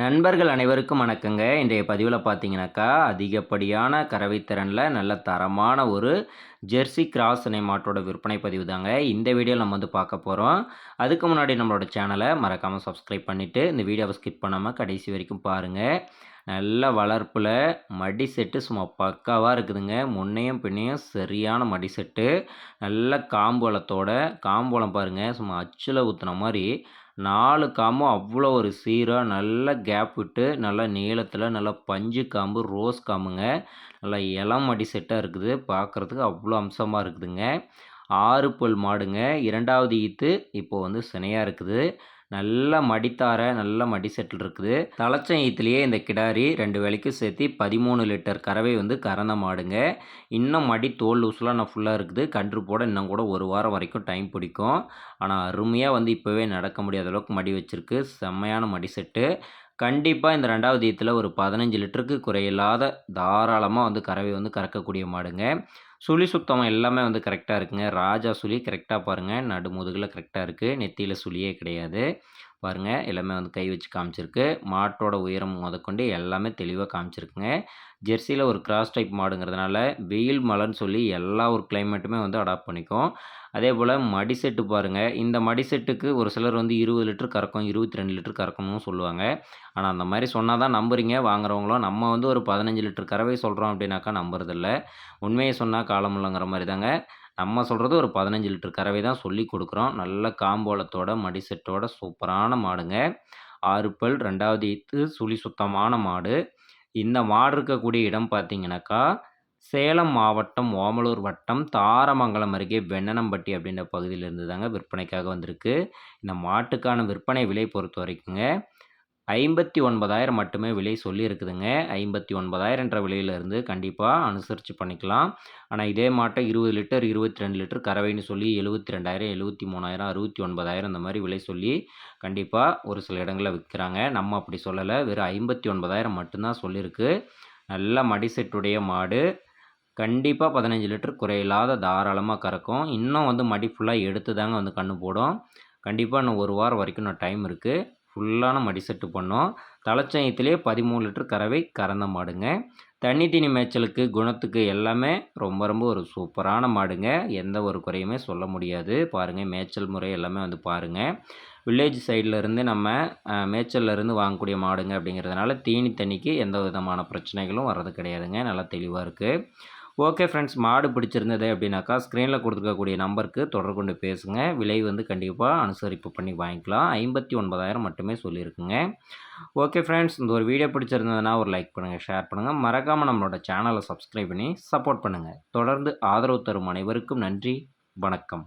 நண்பர்கள் அனைவருக்கும் வணக்கங்க. இன்றைய பதிவில் பார்த்தீங்கன்னாக்கா அதிகப்படியான கறவைத்திறனில் நல்ல தரமான ஒரு ஜெர்சி கிராஸ் இணை மாட்டோட விற்பனை பதிவு தாங்க இந்த வீடியோவில் நம்ம வந்து பார்க்க போகிறோம் அதுக்கு முன்னாடி நம்மளோட சேனலை மறக்காமல் சப்ஸ்கிரைப் பண்ணிவிட்டு இந்த வீடியோவை ஸ்கிப் பண்ணாமல் கடைசி வரைக்கும் பாருங்கள் நல்ல வளர்ப்பில் மடி செட்டு சும்மா பக்காவாக இருக்குதுங்க. முன்னையும் பின்னையும் சரியான மடி செட்டு. நல்ல காம்பளத்தோட காம்பளம் பாருங்கள் சும்மா அச்சில் ஊற்றுன மாதிரி நாலு காம்பும் அவ்வளோ ஒரு சீராக நல்ல கேப் விட்டு நல்லா நீளத்தில் நல்லா பஞ்சு காம்பு ரோஸ் காம்புங்க. நல்லா இளம் மடி செட்டாக இருக்குது. பார்க்குறதுக்கு அவ்வளோ அம்சமாக இருக்குதுங்க. ஆறு பல் மாடுங்க. இரண்டாவது ஈத்து இப்போது வந்து சினையாக இருக்குது. நல்ல மடித்தார நல்ல மடி செட்டில் இருக்குது. தலைச்சம் ஈத்துலேயே இந்த கிடாரி ரெண்டு வேலைக்கும் சேர்த்து பதிமூணு லிட்டர் கறவை வந்து கறந்த மாடுங்க. இன்னும் மடி தோல் லூஸ்லாம் நான் ஃபுல்லாக இருக்குது. கன்று போட இன்னும் கூட ஒரு வாரம் வரைக்கும் டைம் பிடிக்கும். ஆனால் அருமையாக வந்து இப்போவே நடக்க முடியாத அளவுக்கு மடி வச்சுருக்கு. செம்மையான மடி செட்டு கண்டிப்பாக இந்த ரெண்டாவது ஈத்தில் ஒரு பதினஞ்சு லிட்டருக்கு குறையில்லாத தாராளமாக வந்து கறவை வந்து கறக்கக்கூடிய மாடுங்க. சுழி சுத்தம் எல்லாமே வந்து கரெக்டாக இருக்குங்க. ராஜா சுழி கரெக்டாக பாருங்கள் நடு முதுகில் கரெக்டாக இருக்குது நெத்தியில் சுழியே கிடையாது. பாருங்கள் எல்லாமே வந்து கை வச்சு காமிச்சிருக்கு. மாட்டோட உயரம் முதற்கொண்டு எல்லாமே தெளிவாக காமிச்சிருக்குங்க. ஜெர்சியில் ஒரு கிராஸ் டைப் மாடுங்கிறதுனால வெயில் மழைன்னு சொல்லி எல்லா ஒரு கிளைமேட்டுமே வந்து அடாப்ட் பண்ணிக்கும். அதே போல் மடி செட்டு பாருங்கள் இந்த மடி செட்டுக்கு ஒரு சிலர் வந்து இருபது லிட்டர் கறக்கும் இருபத்தி ரெண்டு லிட்டர் கறக்கணும்னு சொல்லுவாங்க. ஆனால் அந்த மாதிரி சொன்னால் தான் நம்புறீங்க. வாங்குறவங்களும் நம்ம வந்து ஒரு பதினஞ்சு லிட்டர் கறவை சொல்கிறோம் அப்படின்னாக்கா நம்புறதில்ல. உண்மையை சொன்னால் காலம் இல்லைங்கிற மாதிரி தாங்க நம்ம சொல்கிறது ஒரு பதினஞ்சு லிட்டர் கறவை தான் சொல்லி கொடுக்குறோம். நல்ல காம்போலத்தோட மடிசெட்டோட சூப்பரான மாடுங்க. ஆறு பல் ரெண்டாவது ஈத்து சுழி சுத்தமான மாடு. இந்த மாடு இருக்கக்கூடிய இடம் பார்த்தீங்கன்னாக்கா சேலம் மாவட்டம் ஓமலூர் வட்டம் தாரமங்கலம் அருகே வெண்ணனம்பட்டி அப்படின்ற பகுதியிலிருந்து தாங்க விற்பனைக்காக வந்திருக்கு. இந்த மாட்டுக்கான விற்பனை விலை பொறுத்த வரைக்குங்க ஐம்பத்தி ஒன்பதாயிரம் மட்டுமே விலை சொல்லியிருக்குதுங்க. ஐம்பத்தி ஒன்பதாயிரன்ற விலையிலேருந்து கண்டிப்பாக அனுசரித்து பண்ணிக்கலாம். ஆனால் இதே மாட்டை இருபது லிட்டர் இருபத்தி ரெண்டு லிட்டர் கறவைன்னு சொல்லி எழுபத்தி ரெண்டாயிரம் எழுபத்தி மூணாயிரம் அறுபத்தி ஒன்பதாயிரம் இந்த மாதிரி விலை சொல்லி கண்டிப்பாக ஒரு சில இடங்களில் விற்கிறாங்க நம்ம அப்படி சொல்லலை. வெறும் ஐம்பத்தி ஒன்பதாயிரம் மட்டும்தான் சொல்லியிருக்கு. நல்ல மடிசெட்டுடைய மாடு. கண்டிப்பாக பதினஞ்சு லிட்டர் குறையில்லாத தாராளமாக கறக்கும். இன்னும் வந்து மடி ஃபுல்லாக எடுத்து தாங்க வந்து கன்று போடும். கண்டிப்பாக இன்னும் ஒரு வாரம் வரைக்கும் இன்னும் டைம் இருக்குது ஃபுல்லான மடி செட்டு பண்ணோம். தலைச்சயத்திலே பதிமூணு லிட்டர் கறவை கறந்த மாடுங்க. தண்ணி தீனி மேய்ச்சலுக்கு குணத்துக்கு எல்லாமே ரொம்ப ரொம்ப ஒரு சூப்பரான மாடுங்க. எந்த ஒரு குறையுமே சொல்ல முடியாது. பாருங்கள் மேய்ச்சல் முறை எல்லாமே வந்து பாருங்கள் வில்லேஜ் சைடில் இருந்து நம்ம மேய்ச்சல்லேருந்து வாங்கக்கூடிய மாடுங்க அப்படிங்கிறதுனால தீனி தண்ணிக்கு எந்த விதமான பிரச்சனைகளும் வர்றது கிடையாதுங்க. நல்லா தெளிவாக இருக்குது ஓகே ஃப்ரெண்ட்ஸ் மாடு பிடிச்சிருந்தது அப்படின்னாக்கா ஸ்க்ரீனில் கொடுத்துருக்கக்கூடிய நம்பருக்கு தொடர்பு கொண்டு பேசுங்க. விலை வந்து கண்டிப்பாக அனுசரிப்பு பண்ணி வாங்கிக்கலாம். ஐம்பத்தி ஒன்பதாயிரம் மட்டுமே சொல்லியிருக்குங்க. ஓகே ஃப்ரெண்ட்ஸ் இந்த ஒரு வீடியோ பிடிச்சிருந்ததுன்னா ஒரு லைக் பண்ணுங்கள் ஷேர் பண்ணுங்கள் மறக்காமல் நம்மளோட சேனலை சப்ஸ்கிரைப் பண்ணி சப்போர்ட் பண்ணுங்கள் தொடர்ந்து ஆதரவு தரும் அனைவருக்கும் நன்றி வணக்கம்.